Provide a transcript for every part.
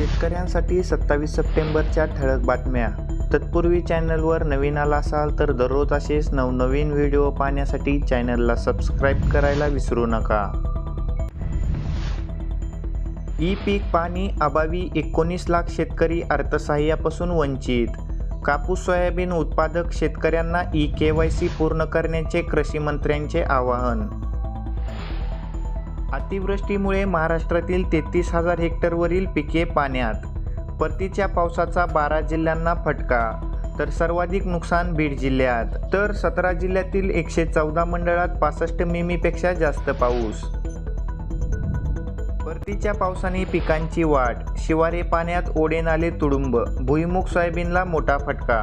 शेतकऱ्यांसाठी सत्तावीस सप्टेंबरच्या ठळक बातम्या. तत्पूर्वी चॅनलवर नवीन आला असाल तर दररोज असेच नवनवीन व्हिडिओ पाहण्यासाठी चॅनलला सबस्क्राईब करायला विसरू नका. ई पीक पाणी अभावी एकोणीस लाख शेतकरी अर्थसहाय्यापासून वंचित. कापूस सोयाबीन उत्पादक शेतकऱ्यांना ई के वाय सी पूर्ण करण्याचे कृषी मंत्र्यांचे आवाहन. अतिवृष्टीमुळे महाराष्ट्रातील तेहतीस हजार हेक्टरवरील पिके पाण्यात. परतीच्या पावसाचा बारा जिल्ह्यांना फटका तर सर्वाधिक नुकसान बीड जिल्ह्यात. तर सतरा जिल्ह्यातील एकशे चौदा मंडळात पासष्ट मिमीपेक्षा जास्त पाऊस. परतीच्या पावसाने पिकांची वाढ शिवारे पाण्यात ओढे नाले तुडुंब भुईमुग सोयाबीनला मोठा फटका.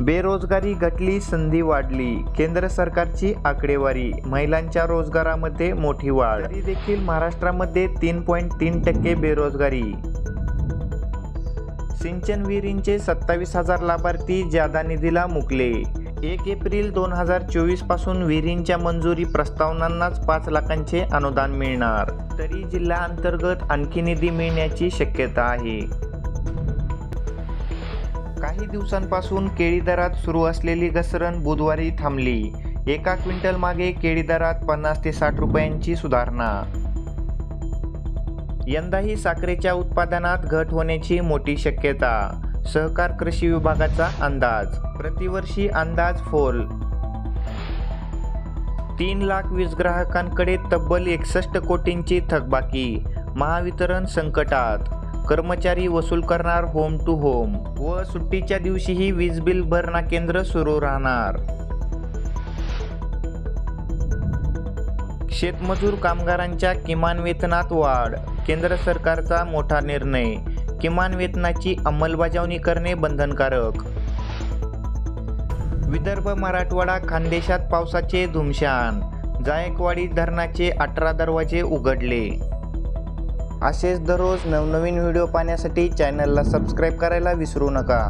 बेरोजगारी घटली संधी वाढली. केंद्र सरकारची आकडेवारी महिलांच्या रोजगारामध्ये मोठी वाढ. तरी देखील महाराष्ट्रामध्ये तीन पॉईंट तीन टक्के बेरोजगारी. सिंचन विहिरींचे सत्तावीस हजार लाभार्थी जादा निधीला मुकले. एक एप्रिल दोन हजार चोवीसपासून विहिरींच्या मंजुरी प्रस्तावनांनाच पाच लाखांचे अनुदान मिळणार. तरी जिल्हा अंतर्गत आणखी निधी मिळण्याची शक्यता आहे. काही दिवसांपासून केळी दरात सुरू असलेली घसरण बुधवारी थांबली. एका क्विंटल मागे केळी दरात पन्नास ते साठ रुपयांची सुधारणा. यंदाही साखरेच्या उत्पादनात घट होण्याची मोठी शक्यता. सहकार कृषी विभागाचा अंदाज. प्रतिवर्षी अंदाज फोल. तीन लाख वीज ग्राहकांकडे तब्बल एकसष्ट कोटींची थकबाकी. महावितरण संकटात. कर्मचारी वसूल करणार होम टू होम व सुट्टीच्या दिवशीही वीज बिल भरणा केंद्र सुरू राहणार. शेतमजूर कामगारांच्या किमान वेतनात वाढ केंद्र सरकारचा मोठा निर्णय किमान वेतनाची अंमलबजावणी करणे बंधनकारक. विदर्भ मराठवाडा खानदेशात पावसाचे धुमशान जायकवाडी धरणाचे अठरा दरवाजे उघडले. असेच दररोज नवनवीन व्हिडिओ पाहण्यासाठी चॅनलला सबस्क्राईब करायला विसरू नका.